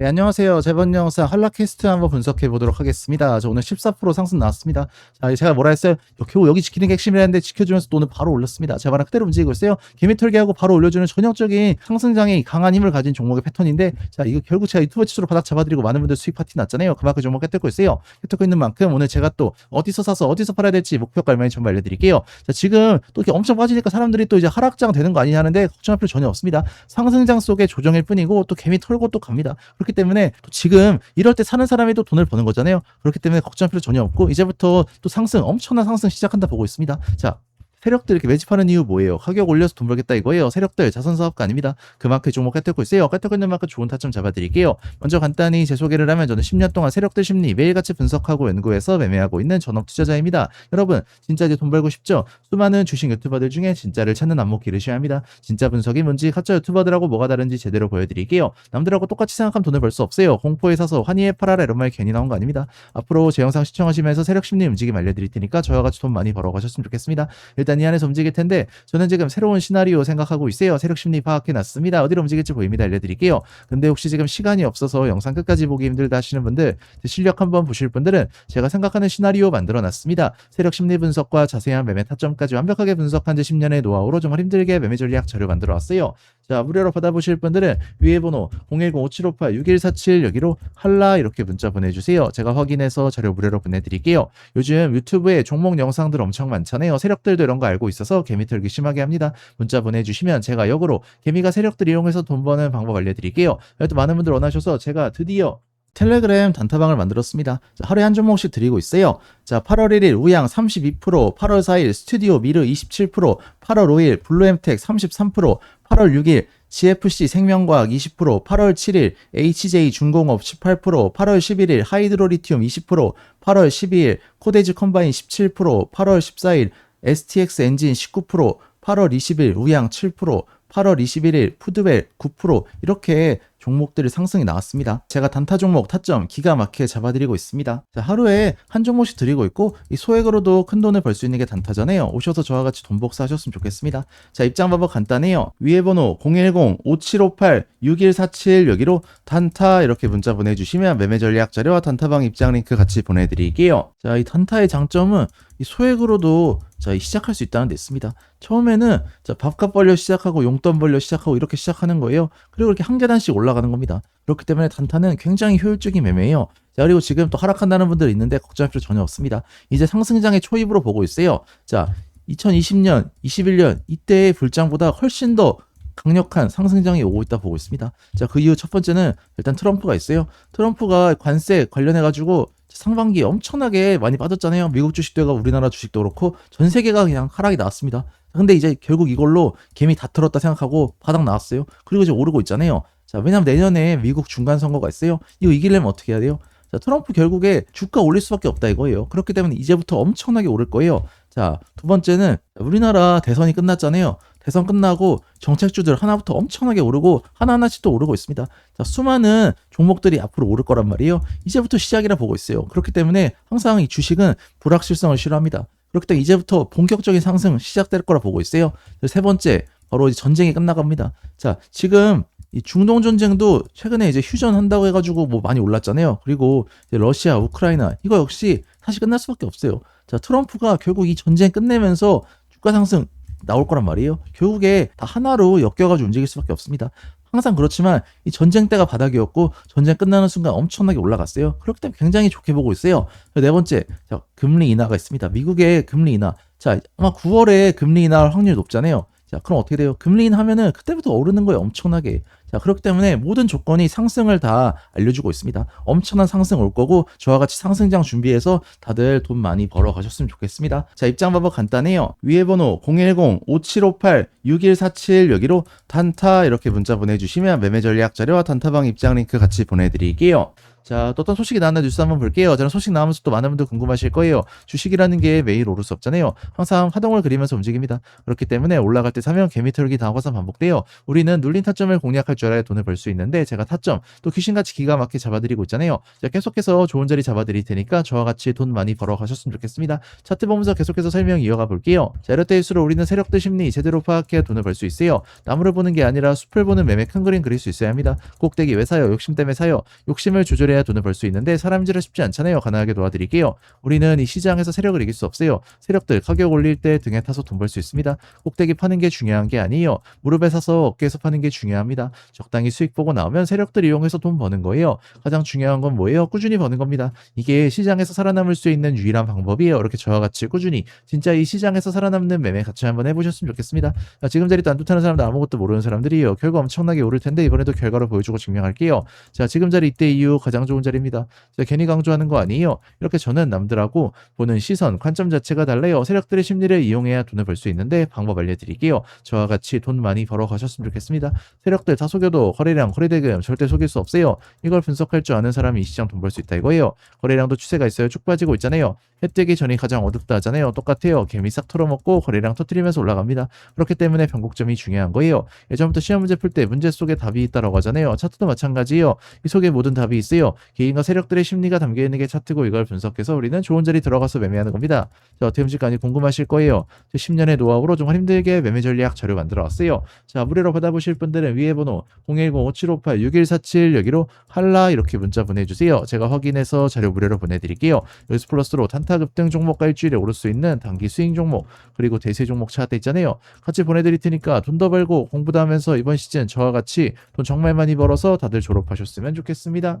네, 안녕하세요. 저번 영상 한라캐스트 한번 분석해 보도록 하겠습니다. 저 오늘 14% 상승 나왔습니다. 자, 제가 뭐라 했어요? 겨우 여기 지키는 게 핵심이라는데 지켜주면서 또 오늘 바로 올랐습니다. 제가 말한 그대로 움직이고 있어요. 개미 털기하고 바로 올려주는 전형적인 상승장의 강한 힘을 가진 종목의 패턴인데, 자, 이거 결국 제가 유튜브 치수로 바닥 잡아드리고 많은 분들 수익 파티 났잖아요. 그만큼 종목 깨뜨고 있어요. 깨뜨고 있는 만큼 오늘 제가 또 어디서 사서 어디서 팔아야 될지 목표가 얼마인지 좀 알려드릴게요. 자, 지금 또 이렇게 엄청 빠지니까 사람들이 또 이제 하락장 되는 거 아니냐 하는데 걱정할 필요 전혀 없습니다. 상승장 속의 조정일 뿐이고 또 개미 털고 또 갑니다. 그렇기 때문에 또 지금 이럴 때 사는 사람이 또 돈을 버는 거잖아요. 그렇기 때문에 걱정할 필요 전혀 없고 이제부터 또 상승 엄청난 상승 시작한다 보고 있습니다. 자. 세력들 이렇게 매집하는 이유 뭐예요? 가격 올려서 돈 벌겠다 이거예요. 세력들 자선 사업가 아닙니다. 그만큼 종목 깨뜨고 있어요. 깨뜨고 있는 만큼 좋은 타점 잡아드릴게요. 먼저 간단히 제 소개를 하면 저는 10년 동안 세력들 심리 매일같이 분석하고 연구해서 매매하고 있는 전업 투자자입니다. 여러분 진짜 이제 돈 벌고 싶죠? 수많은 주식 유튜버들 중에 진짜를 찾는 안목 기르셔야 합니다. 진짜 분석이 뭔지 가짜 유튜버들하고 뭐가 다른지 제대로 보여드릴게요. 남들하고 똑같이 생각하면 돈을 벌 수 없어요. 공포에 사서 환희에 팔아라 이런 말 괜히 나온 거 아닙니다. 앞으로 제 영상 시청하시면서 세력 심리 움직임 알려드릴 테니까 저와 같이 돈 많이 벌어가셨으면 좋겠습니다. 일단 이 안에서 움직일 텐데 저는 지금 새로운 시나리오 생각하고 있어요. 세력 심리 파악해 놨습니다. 어디로 움직일지 보입니다. 알려드릴게요. 근데 혹시 지금 시간이 없어서 영상 끝까지 보기 힘들다 하시는 분들 실력 한번 보실 분들은 제가 생각하는 시나리오 만들어 놨습니다. 세력 심리 분석과 자세한 매매 타점까지 완벽하게 분석한 지 10년의 노하우로 정말 힘들게 매매 전략 자료 만들어 왔어요. 자, 무료로 받아보실 분들은 위에 번호 010-5758-6147 여기로 할라 이렇게 문자 보내주세요. 제가 확인해서 자료 무료로 보내드릴게요. 요즘 유튜브에 종목 영상들 엄청 많잖아요. 세력들도 이런 거 알고 있어서 개미 털기 심하게 합니다. 문자 보내주시면 제가 역으로 개미가 세력들 이용해서 돈 버는 방법 알려드릴게요. 또 많은 분들 원하셔서 제가 드디어 텔레그램 단타방을 만들었습니다. 자, 하루에 한 종목씩 드리고 있어요. 자, 8월 1일 우양 32%, 8월 4일 스튜디오 미르 27%, 8월 5일 블루엠텍 33%, 8월 6일 GFC 생명과학 20%, 8월 7일 HJ 중공업 18%, 8월 11일 하이드로리튬 20%, 8월 12일 코데즈 컴바인 17%, 8월 14일 STX 엔진 19%, 8월 20일 우양 7%, 8월 21일 푸드웰 9% 이렇게 종목들이 상승이 나왔습니다. 제가 단타 종목 타점 기가 막히게 잡아드리고 있습니다. 자, 하루에 한 종목씩 드리고 있고 이 소액으로도 큰 돈을 벌 수 있는 게 단타잖아요. 오셔서 저와 같이 돈 복사하셨으면 좋겠습니다. 자, 입장 방법 간단해요. 위에 번호 010-5758-6147 여기로 단타 이렇게 문자 보내주시면 매매 전략 자료와 단타방 입장 링크 같이 보내드릴게요. 자, 이 단타의 장점은 이 소액으로도 자, 시작할 수 있다는 데 있습니다. 처음에는 자, 밥값 벌려 시작하고 용돈 벌려 시작하고 이렇게 시작하는 거예요. 그리고 이렇게 한 계단씩 올라가는 겁니다. 그렇기 때문에 단타는 굉장히 효율적인 매매예요. 자, 그리고 지금 또 하락한다는 분들 있는데 걱정할 필요 전혀 없습니다. 이제 상승장의 초입으로 보고 있어요. 자, 2020년, 21년 이때의 불장보다 훨씬 더 강력한 상승장이 오고 있다 보고 있습니다. 자, 그 이유 첫 번째는 일단 트럼프가 있어요. 트럼프가 관세 관련해 가지고 상반기에 엄청나게 많이 빠졌잖아요. 미국 주식도가 우리나라 주식도 그렇고 전 세계가 그냥 하락이 나왔습니다. 근데 이제 결국 이걸로 개미 다 털었다 생각하고 바닥 나왔어요. 그리고 이제 오르고 있잖아요. 자, 왜냐면 내년에 미국 중간 선거가 있어요. 이거 이기려면 어떻게 해야 돼요? 자, 트럼프 결국에 주가 올릴 수밖에 없다 이거예요. 그렇기 때문에 이제부터 엄청나게 오를 거예요. 자, 두 번째는 우리나라 대선이 끝났잖아요. 대선 끝나고 정책주들 하나부터 엄청나게 오르고 하나하나씩 또 오르고 있습니다. 자, 수많은 종목들이 앞으로 오를 거란 말이에요. 이제부터 시작이라 보고 있어요. 그렇기 때문에 항상 이 주식은 불확실성을 싫어합니다. 그렇기 때문에 이제부터 본격적인 상승 시작될 거라 보고 있어요. 세 번째, 바로 전쟁이 끝나갑니다. 자, 지금 이 중동 전쟁도 최근에 이제 휴전한다고 해가지고 뭐 많이 올랐잖아요. 그리고 러시아, 우크라이나 이거 역시 사실 끝날 수밖에 없어요. 자, 트럼프가 결국 이 전쟁 끝내면서 주가 상승 나올 거란 말이에요. 결국에 다 하나로 엮여가지고 움직일 수밖에 없습니다. 항상 그렇지만 이 전쟁 때가 바닥이었고 전쟁 끝나는 순간 엄청나게 올라갔어요. 그렇기 때문에 굉장히 좋게 보고 있어요. 네 번째, 자, 금리 인하가 있습니다. 미국의 금리 인하. 자, 아마 9월에 금리 인하 확률이 높잖아요. 자, 그럼 어떻게 돼요? 금리 인하면은 그때부터 오르는 거예요. 엄청나게. 자, 그렇기 때문에 모든 조건이 상승을 다 알려주고 있습니다. 엄청난 상승 올 거고 저와 같이 상승장 준비해서 다들 돈 많이 벌어 가셨으면 좋겠습니다. 자, 입장 방법 간단해요. 위에 번호 010-5758-6147 여기로 단타 이렇게 문자 보내주시면 매매 전략 자료와 단타방 입장 링크 같이 보내드릴게요. 자, 또 어떤 소식이 나왔나 뉴스 한번 볼게요. 저는 소식 나오면서 또 많은 분들 궁금하실 거예요. 주식이라는 게 매일 오를 수 없잖아요. 항상 화동을 그리면서 움직입니다. 그렇기 때문에 올라갈 때 사면 개미 털기 다음과선 반복돼요. 우리는 눌린 타점을 공략할 줄 알아야 돈을 벌 수 있는데 제가 타점 또 귀신같이 기가 막히게 잡아드리고 있잖아요. 자, 계속해서 좋은 자리 잡아드릴 테니까 저와 같이 돈 많이 벌어 가셨으면 좋겠습니다. 차트 보면서 계속해서 설명 이어가 볼게요. 자, 이럴 때일수록 우리는 세력들 심리 제대로 파악해야 돈을 벌 수 있어요. 나무를 보는 게 아니라 숲을 보는 매매 큰 그림 그릴 수 있어야 합니다. 꼭대기 왜 사요? 욕심 때문에 사요. 욕심을 조절해야 돈을 벌 수 있는데 사람질은 쉽지 않잖아요. 가능하게 도와드릴게요. 우리는 이 시장에서 세력을 이길 수 없어요. 세력들 가격 올릴 때 등에 타서 돈 벌 수 있습니다. 꼭대기 파는 게 중요한 게 아니에요. 무릎에 사서 어깨에서 파는 게 중요합니다. 적당히 수익 보고 나오면 세력들 이용해서 돈 버는 거예요. 가장 중요한 건 뭐예요? 꾸준히 버는 겁니다. 이게 시장에서 살아남을 수 있는 유일한 방법이에요. 이렇게 저와 같이 꾸준히 진짜 이 시장에서 살아남는 매매 같이 한번 해보셨으면 좋겠습니다. 자, 지금 자리 딴뜻하는 사람들 아무것도 모르는 사람들이에요. 결과 엄청나게 오를 텐데 이번에도 결과를 보여주고 증명할게요. 자, 지금 자리 이때 이후 가장 좋은 자리입니다. 자, 괜히 강조하는 거 아니에요. 이렇게 저는 남들하고 보는 시선, 관점 자체가 달라요. 세력들의 심리를 이용해야 돈을 벌 수 있는데 방법 알려드릴게요. 저와 같이 돈 많이 벌어 가셨으면 좋겠습니다. 세력들 다 속여도 거래량, 거래대금 절대 속일 수 없어요. 이걸 분석할 줄 아는 사람이 이 시장 돈 벌 수 있다 이거예요. 거래량도 추세가 있어요. 쭉 빠지고 있잖아요. 해 뜨기 전이 가장 어둡다 하잖아요. 똑같아요. 개미 싹 털어먹고 거래량 터트리면서 올라갑니다. 그렇기 때문에 변곡점이 중요한 거예요. 예전부터 시험 문제 풀 때 문제 속에 답이 있다라고 하잖아요. 차트도 마찬가지예요. 이 속에 모든 답이 있어요. 개인과 세력들의 심리가 담겨 있는 게 차트고 이걸 분석해서 우리는 좋은 자리 들어가서 매매하는 겁니다. 자, 어떻게 움직일까니 궁금하실 거예요. 10년의 노하우로 정말 힘들게 매매 전략 자료 만들어 왔어요. 자, 무료로 받아보실 분들은 위에 번호 010-5758-6147 여기로 할라 이렇게 문자 보내주세요. 제가 확인해서 자료 무료로 보내드릴게요. 여기서 플러스로 단타 급등 종목과 일주일에 오를 수 있는 단기 스윙 종목 그리고 대세 종목 차트 있잖아요. 같이 보내드릴 테니까 돈 더 벌고 공부도 하면서 이번 시즌 저와 같이 돈 정말 많이 벌어서 다들 졸업하셨으면 좋겠습니다.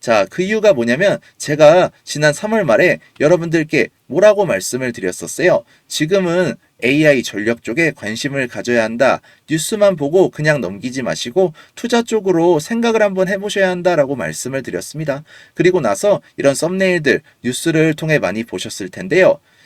자, 그 이유가 뭐냐면 제가 지난 3월 말에 여러분들께 뭐라고 말씀을 드렸었어요. 지금은 AI 전력 쪽에 관심을 가져야 한다. 뉴스만 보고 그냥 넘기지 마시고 투자 쪽으로 생각을 한번 해보셔야 한다라고 말씀을 드렸습니다. 그리고 나서 이런 썸네일들 뉴스를 통해 많이 보셨을 텐데요.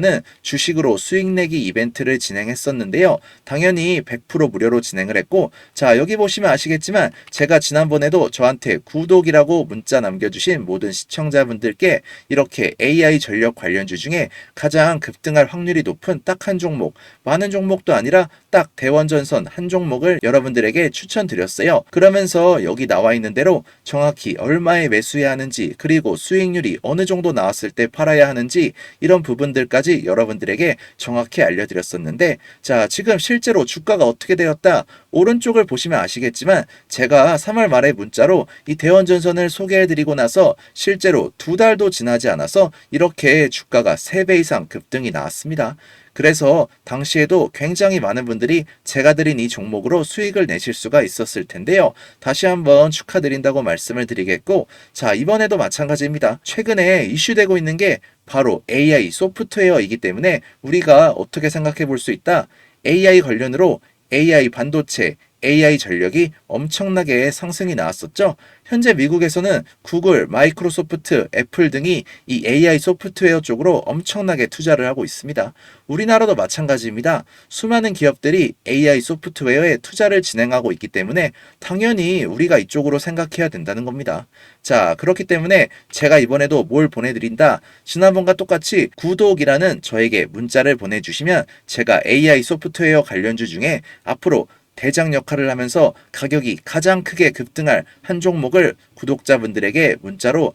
하는 주식으로 수익 내기 이벤트를 진행했었는데요. 당연히 100% 무료로 진행을 했고 자 여기 보시면 아시겠지만 제가 지난번에도 저한테 구독이라고 문자 남겨주신 모든 시청자분들께 이렇게 AI 전력 관련주 중에 가장 급등할 확률이 높은 딱 한 종목 많은 종목도 아니라 딱 대원전선 한 종목을 여러분들에게 추천드렸어요. 그러면서 여기 나와 있는 대로 정확히 얼마에 매수해야 하는지 그리고 수익률이 어느 정도 나왔을 때 팔아야 하는지 이런 부분들까지 여러분들에게 정확히 알려드렸었는데 자 지금 실제로 주가가 어떻게 되었다 오른쪽을 보시면 아시겠지만 제가 3월 말에 문자로 이 대원전선을 소개해드리고 나서 실제로 두 달도 지나지 않아서 이렇게 주가가 3배 이상 급등이 나왔습니다. 그래서 당시에도 굉장히 많은 분들이 제가 드린 이 종목으로 수익을 내실 수가 있었을 텐데요. 다시 한번 축하드린다고 말씀을 드리겠고, 자, 이번에도 마찬가지입니다. 최근에 이슈되고 있는 게 바로 AI 소프트웨어이기 때문에 우리가 어떻게 생각해 볼 수 있다? AI 관련으로 AI 반도체, AI 전력이 엄청나게 상승이 나왔었죠. 현재 미국에서는 구글, 마이크로소프트, 애플 등이 이 AI 소프트웨어 쪽으로 엄청나게 투자를 하고 있습니다. 우리나라도 마찬가지입니다. 수많은 기업들이 AI 소프트웨어에 투자를 진행하고 있기 때문에 당연히 우리가 이쪽으로 생각해야 된다는 겁니다. 자, 그렇기 때문에 제가 이번에도 뭘 보내드린다. 지난번과 똑같이 구독이라는 저에게 문자를 보내주시면 제가 AI 소프트웨어 관련주 중에 앞으로 대장 역할을 하면서 가격이 가장 크게 급등할 한 종목을 구독자분들에게 문자로